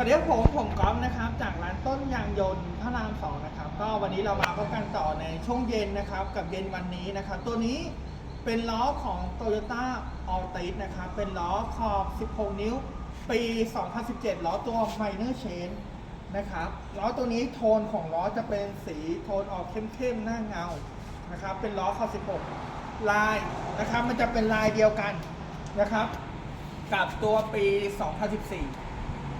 สวัสดีครับผมผมก๊อฟนะครับจากร้านต้นยางยนต์พระรามสองนะครับก็วันนี้เรามาพบกันต่อในช่วงเย็นนะครับ กับเย็นวันนี้นะครับ ตัวนี้เป็นล้อของ Toyota a l t i s นะครับเป็นล้อขอบ 16 นิ้ว ปี 2017 ล้อตัว Minor Change นะครับล้อตัวนี้โทนของล้อจะเป็นสีโทนออกเข้มๆหน้าเงานะครับเป็นล้อขอบ 16 ลายนะครับมันจะเป็นลายเดียวกันนะครับ กับตัวปี 2014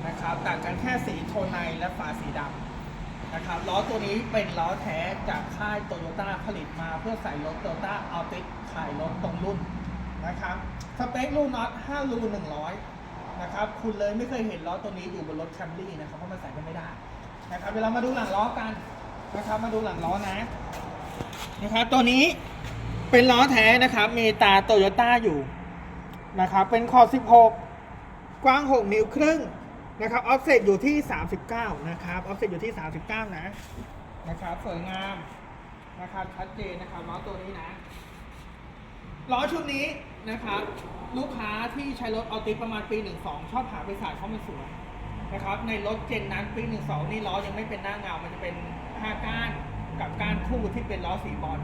นะครับต่างกันแค่สีโทนในและฝาสีดำนะครับล้อตัวนี้เป็นล้อแท้จากค่ายโตโยต้าผลิตมาเพื่อใส่รถโตโยต้าอัลติสขายรถตรงรุ่นนะครับสเปคลูน็อต5รู100นะครับคุณเลยไม่เคยเห็นล้อตัวนี้อยู่บนรถแคมรี่นะครับเพราะมันใส่กันไม่ได้นะครับเดี๋ยวเรามาดูหลังล้อกันนะครับมาดูหลังล้อนะนะครับตัวนี้เป็นล้อแท้นะครับ มีตาโตโยต้าอยู่นะครับ เป็นคอ 16 กว้าง 6 นิ้วครึ่ง นะครับออฟเซตอยู่ที่ 39 นะครับออฟเซตอยู่ที่ 39 นะ นะครับสวยงามนะครับชัดเจนนะครับล้อตัวนี้นะล้อชุดนี้นะครับลูกค้าที่ใช้รถออติประมาณปี 12 ชอบหาไปใส่เพราะมันสวยนะครับในรถเจนนั้นปี 12 นี่ล้อยังไม่เป็นหน้าเงา มันจะเป็น5ก้านกับก้านคู่ที่เป็นล้อสีบอล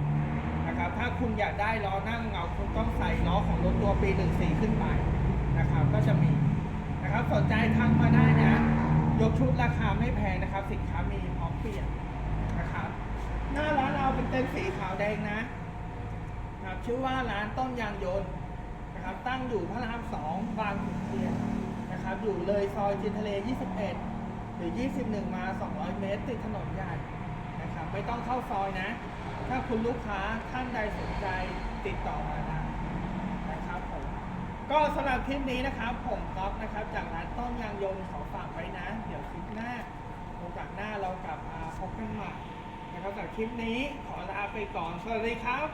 นะครับถ้าคุณอยากได้ล้อหน้าเงาคุณต้องใส่ล้อของรถตัวปี 14 ขึ้นไปนะครับก็จะมีนะครับสนใจทักมา ยกชุดราคาไม่แพงนะครับ สินค้ามีพร้อมเปลี่ยนนะครับ หน้าร้านเราเป็นเต็นท์สีขาวแดงนะครับชื่อว่าร้านต้นยางยนต์นะครับ ตั้งอยู่พระรามสองบางขุนเทียนนะครับ อยู่เลยซอยจินทะเล 21 หรือ 21 มา 200 เมตร ติดถนนใหญ่นะครับ ไม่ต้องเข้าซอยนะ ถ้าคุณลูกค้าท่านใดสนใจติดต่อมาได้ ก็สำหรับคลิปนี้นะครับ ผมก๊อฟนะครับจากร้านต้นยางยนต์ขอฝากไว้นะ เดี๋ยวคลิปหน้าโอกาสหน้าเรากลับมาพบกันใหม่นะครับจากคลิปนี้ขอลาไปก่อนสวัสดีครับ